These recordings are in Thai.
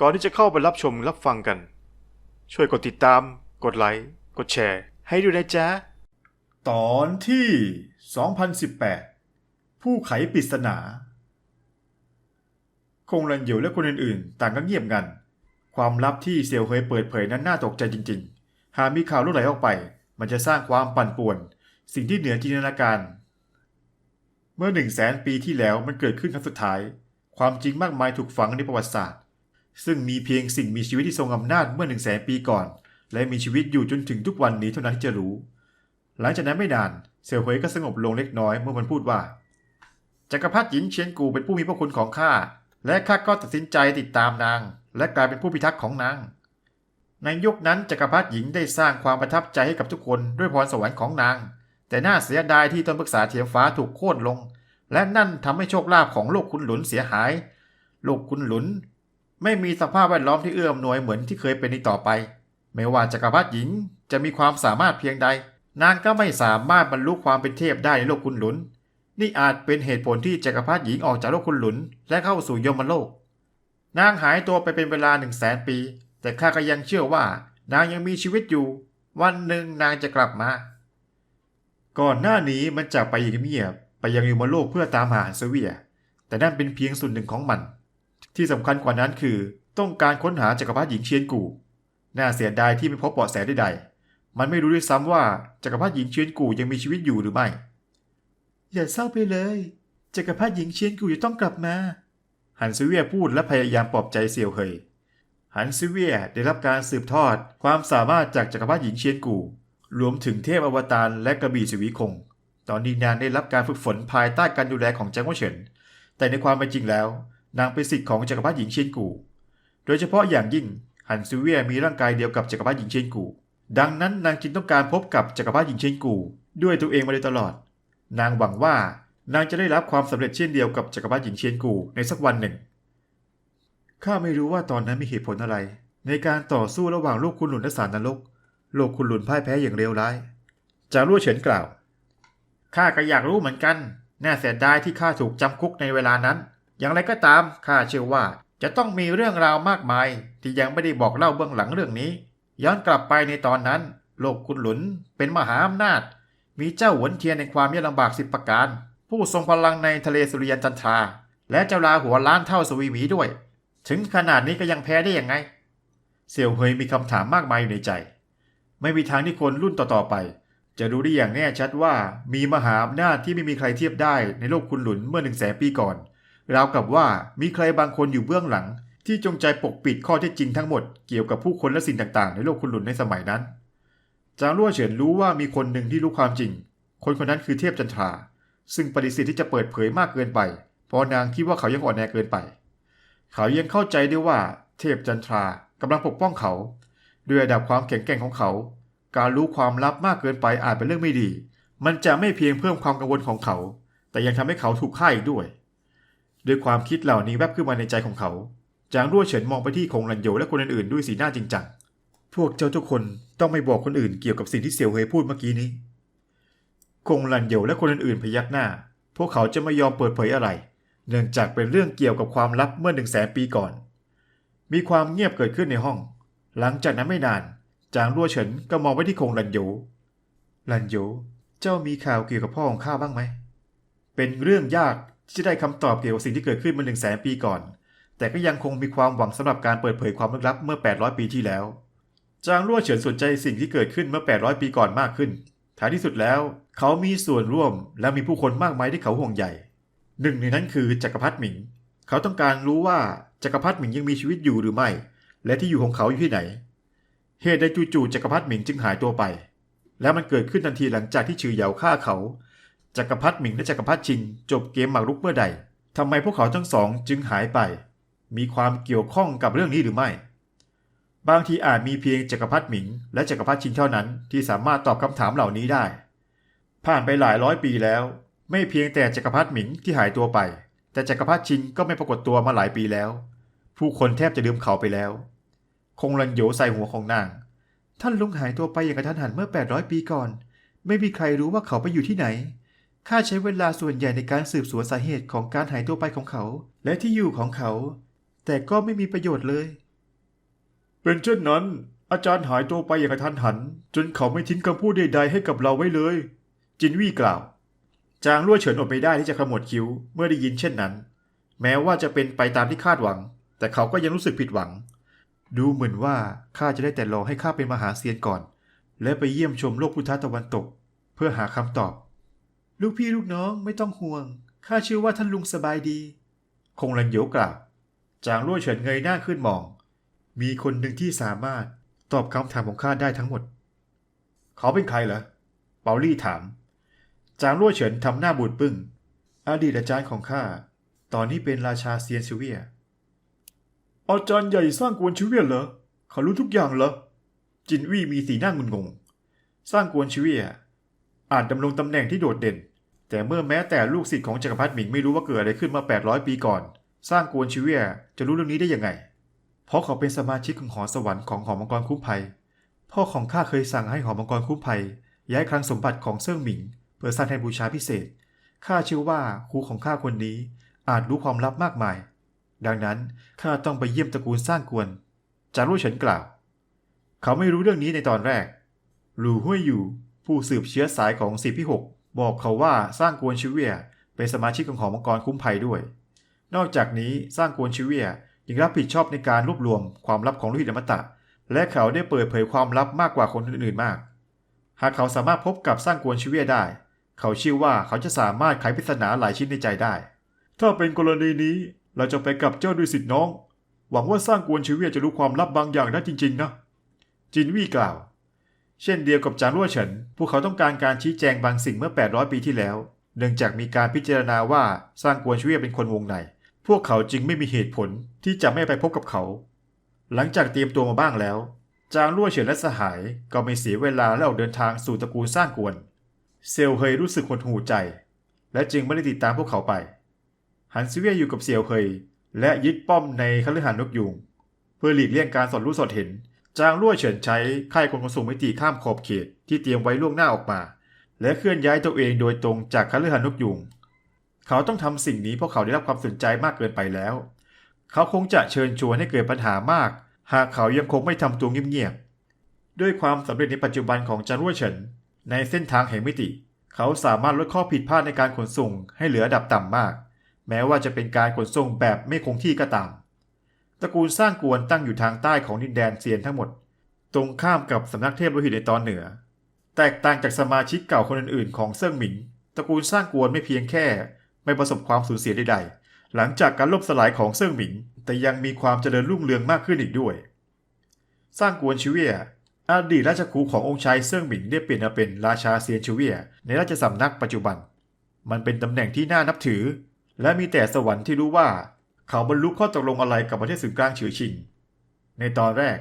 ก่อนที่จะเข้าไปรับชมรับฟังกัน ช่วยกดติดตาม กดไลค์ กดแชร์ ให้ด้วยนะจ๊ะ ตอนที่ 2018 ผู้ไขปริศนา คงรันเหยวและคนอื่นๆ ต่างก็เงียบงัน ความลับที่เซียวเฮยเปิดเผยนั้นน่าตกใจจริง ๆ หากมีข่าวลุ่ไหลออกไป มันจะสร้างความปั่นป่วน สิ่งที่เหนือจินตนาการ เมื่อหนึ่งแสนปีที่แล้วมันเกิดขึ้นครั้งสุดท้าย ความจริงมากมายถูกฝังในประวัติศาสตร์ ซึ่งมีเพียงสิ่งมีชีวิตที่ทรงอำนาจเมื่อหนึ่งแสนปีก่อน และมีชีวิตอยู่จนถึงทุกวันนี้เท่านั้นที่จะรู้ หลังจากนั้นไม่นานเสี่ยวเฮยก็สงบลงเล็กน้อยเมื่อมันพูดว่าจักรพรรดิหญิงเชียนกูเป็นผู้มีพระคุณของข้าและข้าก็ตัดสินใจติดตามนาง และกลายเป็นผู้พิทักษ์ของนางในยุคนั้นจักรพรรดิหญิงได้สร้างความประทับใจให้กับทุกคนด้วยพรสวรรค์ของนาง แต่น่าเสียดายที่ต้นปรึกษาเทียมฟ้าถูกโค่นลง และนั่นทำให้โชคลาภของโลกคุณหลุนเสียหาย โลกคุณหลุน ไม่มีสภาพแวดล้อมที่เอื้ออำนวยเหมือนที่เคยเป็นอีกต่อไป ไม่ว่าจักรพรรดิหญิงจะมีความสามารถเพียงใด นางก็ไม่สามารถบรรลุความเป็นเทพได้ในโลกคุณหลุน นี่อาจเป็นเหตุผลที่จักรพรรดิหญิงออกจากโลกคุณหลุน และเข้าสู่ยมโลก นางหายตัวไปเป็นเวลาหนึ่งแสนปี แต่ข้าก็ยังเชื่อว่า นางยังมีชีวิตอยู่ วันหนึ่งนางจะกลับมา ก่อนหน้านี้มันจากไปอย่างเงียบไปยังยมโลกเพื่อตามหาเซเวีย แต่นั่นเป็นเพียงส่วนหนึ่งของมัน ที่สำคัญกว่านั้นคือต้องการค้นหาจักรพรรดิหญิงเชียนกูน่าเสียดายที่ไม่พบเบาะแสใดๆ มันไม่รู้ด้วยซ้ำว่าจักรพรรดิหญิงเชียนกูยังมีชีวิตอยู่หรือไม่ อย่าเศร้าไปเลย จักรพรรดิหญิงเชียนกูจะต้องกลับมา หันซิเวียพูดและพยายามปลอบใจเซียวเฮย หันซิเวียได้รับการสืบทอดความสามารถจากจักรพรรดิหญิงเชียนกูรวมถึงเทพอวตารและกระบี่สวีคง ตอนนี้นางได้รับการฝึกฝนภายใต้การดูแลของจางว่าเฉิน แต่ในความเป็นจริงแล้ว นางเป็นสิทธิ์ของจักรพรรดิหญิงเชียนกู โดยเฉพาะอย่างยิ่งหันซิเวียมีร่างกายเดียวกับจักรพรรดิหญิงเชียนกู ดังนั้นนางจึงต้องการพบกับจักรพรรดิหญิงเชียนกู ด้วยตัวเองมาโดยตลอด นางหวังว่านางจะได้รับความสำเร็จเช่นเดียวกับจักรพรรดิหญิงเชียนกูในสักวันหนึ่ง ข้าไม่รู้ว่าตอนนั้นมีเหตุผลอะไร ในการต่อสู้ระหว่างโลกคุณหลุนและสารนรก โลกคุณหลุนพ่ายแพ้อย่างเลวร้าย จารั่วเฉินกล่าว ข้าก็อยากรู้เหมือนกัน น่าเสียดายที่ข้าถูกจำคุกในเวลานั้น อย่างไรก็ตามข้าเชื่อว่าจะต้องมีเรื่องราวมากมาย ที่ยังไม่ได้บอกเล่าเบื้องหลังเรื่องนี้ ย้อนกลับไปในตอนนั้น โลกคุณหลุนเป็นมหาอำนาจ มีเจ้าหวนเทียนในความยากลำบากสิบประการ ผู้ทรงพลังในทะเลสุริยันจันทรา และเจ้าลาหัวล้านเท่าสวีหวีด้วย ถึงขนาดนี้ก็ยังแพ้ได้ยังไง เสี่ยวเฮยมีคำถามมากมายอยู่ในใจ ไม่มีทางที่คนรุ่นต่อๆไป จะรู้ได้อย่างแน่ชัดว่ามีมหาอำนาจที่ไม่มีใครเทียบได้ในโลกคุณหลุนเมื่อหนึ่งแสนปีก่อน ราวกับว่ามีใครบางคนอยู่เบื้องหลัง ที่จงใจปกปิดข้อเท็จจริงทั้งหมดเกี่ยวกับผู้คนและสิ่งต่างๆ ในโลกคุณหลุนในสมัยนั้น จางรั่วเฉินรู้ว่ามีคนหนึ่งที่รู้ความจริง คนคนนั้นคือเทพจันทรา ซึ่งปฏิเสธที่จะเปิดเผยมากเกินไป เพราะนางคิดว่าเขายังอ่อนแอเกินไป เขายังเข้าใจด้วยว่า เทพจันทรากำลังปกป้องเขา ด้วยระดับความแข็งแกร่งของเขา การรู้ความลับมากเกินไปอาจเป็นเรื่องไม่ดี มันจะไม่เพียงเพิ่มความกังวลของเขา แต่ยังทำให้เขาถูกฆ่าอีกด้วย ด้วยความคิดเหล่านี้แวบขึ้นมาในใจของเขา จางรั่วเฉินมองไปที่คงรันโยและคนอื่นๆด้วยสีหน้าจริงจัง พวกเจ้าทุกคนต้องไม่บอกคนอื่นเกี่ยวกับสิ่งที่เสี่ยวเฮยพูดเมื่อกี้นี้ คงรันโยและคนอื่นๆพยักหน้า พวกเขาจะไม่ยอมเปิดเผยอะไร เนื่องจากเป็นเรื่องเกี่ยวกับความลับเมื่อหนึ่งแสนปีก่อน มีความเงียบเกิดขึ้นในห้อง หลังจากนั้นไม่นาน จางรั่วเฉินก็มองไปที่คงรันโยรันโยเจ้ามีข่าวเกี่ยวกับพ่อของข้าบ้างไหม เป็นเรื่องยาก ที่จะได้คำตอบเกี่ยวกับสิ่งที่เกิดขึ้นเมื่อหนึ่งแสนปีก่อน แต่ก็ยังคงมีความหวังสำหรับการเปิดเผยความลึกลับเมื่อ 800 ปีที่แล้ว จางรั่วเฉินสนใจสิ่งที่เกิดขึ้นเมื่อ 800 ปีก่อนมากขึ้น ท้ายที่สุดแล้ว เขามีส่วนร่วมและมีผู้คนมากมายที่เขาห่วงใยหนึ่งในนั้นคือจักรพรรดิหมิง เขาต้องการรู้ว่าจักรพรรดิหมิงยังมีชีวิตอยู่หรือไม่ และที่อยู่ของเขาอยู่ที่ไหน เหตุใดจู่ๆจักรพรรดิหมิงจึงหายตัวไป และมันเกิดขึ้นทันทีหลังจากที่ชื่อเหยาฆ่าเขา จักรพรรดิหมิงและจักรพรรดิชิง จบเกมหมากรุกเมื่อใดทำไมพวกเขาทั้งสองจึงหายไป มีความเกี่ยวข้องกับเรื่องนี้หรือไม่ บางทีอาจมีเพียงจักรพรรดิหมิง และจักรพรรดิชิงเท่านั้นที่สามารถตอบคำถามเหล่านี้ได้ ผ่านไปหลายร้อยปีแล้ว ไม่เพียงแต่จักรพรรดิหมิงที่หายตัวไป แต่จักรพรรดิชิงก็ไม่ปรากฏตัวมาหลายปีแล้ว ผู้คนแทบจะลืมเขาไปแล้ว คงรันโยใส่หัวของนาง ท่านลุงหายตัวไปอย่างกระทันหันเมื่อ 800 ปีก่อน ไม่มีใครรู้ว่าเขาไปอยู่ที่ไหน ข้าใช้เวลาส่วนใหญ่ในการสืบสวนสาเหตุของการหายตัวไปของเขา และที่อยู่ของเขา แต่ก็ไม่มีประโยชน์เลย เป็นเช่นนั้น อาจารย์หายตัวไปอย่างกระทันหัน จนเขาไม่ทิ้งคำพูดใด ๆ ให้กับเราไว้เลย จินวี่กล่าว จางลั่วเฉินอดไปได้ที่จะขมวดคิ้วเมื่อได้ยินเช่นนั้น แม้ว่าจะเป็นไปตามที่คาดหวัง แต่เขาก็ยังรู้สึกผิดหวัง ดูเหมือนว่าข้าจะได้แต่รอให้ข้าเป็นมหาเซียนก่อน และไปเยี่ยมชมโลกพุทธตะวันตก เพื่อหาคำตอบ ลูกพี่ลูกน้องไม่ต้องห่วง ข้าเชื่อว่าท่านลุงสบายดี คงลันโยกล่าว จางลั่วเฉินเงยหน้าขึ้นมอง มีคนหนึ่งที่สามารถตอบคำถามของข้าได้ทั้งหมด เขาเป็นใครเหรอ เปาลี่ถาม จางลั่วเฉินทำหน้าบูดปึ้ง อดีตอาจารย์ของข้า ตอนนี้เป็นราชาเซียนซูเวีย อาจารย์ใหญ่สร้างกวนชิเวียเหรอ เขารู้ทุกอย่างเหรอ จินวี่มีสีหน้างุนงง สร้างกวนชิเวีย อาจดำรงตำแหน่งที่โดดเด่น แต่เมื่อแม้แต่ลูกศิษย์ของจักรพรรดิหมิงไม่รู้ว่าเกิดอะไรขึ้นมา 800 ปีก่อน สร้างกวนชิเวียจะรู้เรื่องนี้ได้ยังไง เพราะเขาเป็นสมาชิกของหอสวรรค์ของหอมังกรคุ้มภัย พ่อของข้าเคยสั่งให้หอมังกรคุ้มภัย ย้ายคลังสมบัติของเซิ่งหมิงเพื่อสร้างแทนบูชาพิเศษ ข้าเชื่อว่าครูของข้าคนนี้อาจรู้ความลับมากมาย ดังนั้นข้าต้องไปเยี่ยมตระกูลสร้างกวน จารู้เฉินกล่าว เขาไม่รู้เรื่องนี้ในตอนแรกหลู่ห้วยอยู่ ผู้สืบเชื้อสายของสีพี่หกบอกเขาว่าสร้างกวนชิเวียเป็นสมาชิกของหอมังกรคุ้มภัยด้วย นอกจากนี้สร้างกวนชิเวียยังรับผิดชอบในการรวบรวมความลับของลูกหินอมตะ และเขาได้เปิดเผยความลับมากกว่าคนอื่นๆมาก หากเขาสามารถพบกับสร้างกวนชิเวียได้ เขาเชื่อว่าเขาจะสามารถไขปริศนาหลายชิ้นในใจได้ ถ้าเป็นกรณีนี้เราจะไปกับเจ้าดุสิตน้อง หวังว่าสร้างกวนชิเวียจะรู้ความลับบางอย่างได้จริงๆนะจินวี่กล่าว เช่นเดียวกับจางรั่วเฉิน พวกเขาต้องการการชี้แจงบางสิ่งเมื่อ 800 ปีที่แล้ว เนื่องจากมีการพิจารณาว่าสร้างกวนชิเวียเป็นคนวงใน พวกเขาจึงไม่มีเหตุผลที่จะไม่ไปพบกับเขา หลังจากเตรียมตัวมาบ้างแล้ว จางรั่วเฉินและสหายก็ไม่เสียเวลาและออกเดินทางสู่ตระกูลสร้างกวน เซลเฮยรู้สึกหดหูใจ และจึงไม่ได้ติดตามพวกเขาไป หันซิเวียอยู่กับเซียวเฮยและยึดป้อมในคฤหาสน์นกยูงเพื่อหลีกเลี่ยงการสอดรู้สอดเห็น จางรั่วเฉินใช้ค่ายกลขนส่งมิติข้ามขอบเขตที่เตรียมไว้ล่วงหน้าออกมา และเคลื่อนย้ายตัวเองโดยตรงจากคฤหาสน์นกยูงเขาต้องทำสิ่งนี้เพราะเขาได้รับความสนใจมากเกินไปแล้ว เขาคงจะเชิญชวนให้เกิดปัญหามาก หากเขายังคงไม่ทำตัวเงียบๆด้วยความสำเร็จในปัจจุบันของจางรั่วเฉิน ในเส้นทางแห่งมิติ เขาสามารถลดข้อผิดพลาดในการขนส่งให้เหลือดับต่ำมาก แม้ว่าจะเป็นการขนส่งแบบไม่คงที่ก็ตาม ตระกูลสร้างกวนตั้งอยู่ทางใต้ของดินแดนเซียนทั้งหมด ตรงข้ามกับสำนักเทพโลหิตในตอนเหนือ แตกต่างจากสมาชิกเก่าคนอื่นๆ ของเซิ่งหมิง ตระกูลสร้างกวนไม่เพียงแค่ ไม่ประสบความสูญเสียใดๆ หลังจากการล่มสลายของเซิ่งหมิง แต่ยังมีความเจริญรุ่งเรืองมากขึ้นอีกด้วย สร้างกวนชิเวียอดีตราชครูขององค์ชายเซิ่งหมิงได้เปลี่ยนมาเป็นราชาเซียนชิเวียในราชสำนักปัจจุบัน มันเป็นตำแหน่งที่น่านับถือ และมีแต่สวรรค์ที่รู้ว่า เขาบรรลุข้อตกลงอะไรกับประเทศศูนย์กลางเฉยชิง ในตอนแรก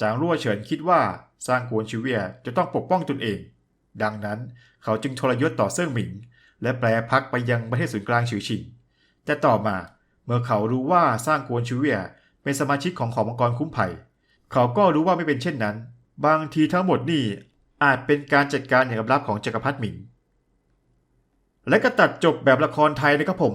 จางรั่วเฉินคิดว่าสร้างกวนชิเวียจะต้องปกป้องตนเอง ดังนั้นเขาจึงทรยศต่อเซิ่งหมิง และแปลพักไปยังประเทศศูนย์กลางเฉยชิง แต่ต่อมาเมื่อเขารู้ว่าสร้างกวนชิเวียเป็นสมาชิกของขอมังกรคุ้มไผ่เขาก็รู้ว่าไม่เป็นเช่นนั้น บางทีทั้งหมดนี่อาจเป็นการจัดการอย่างลับๆของจักรพรรดิหมิง และก็ตัดจบแบบละครไทยนะครับผม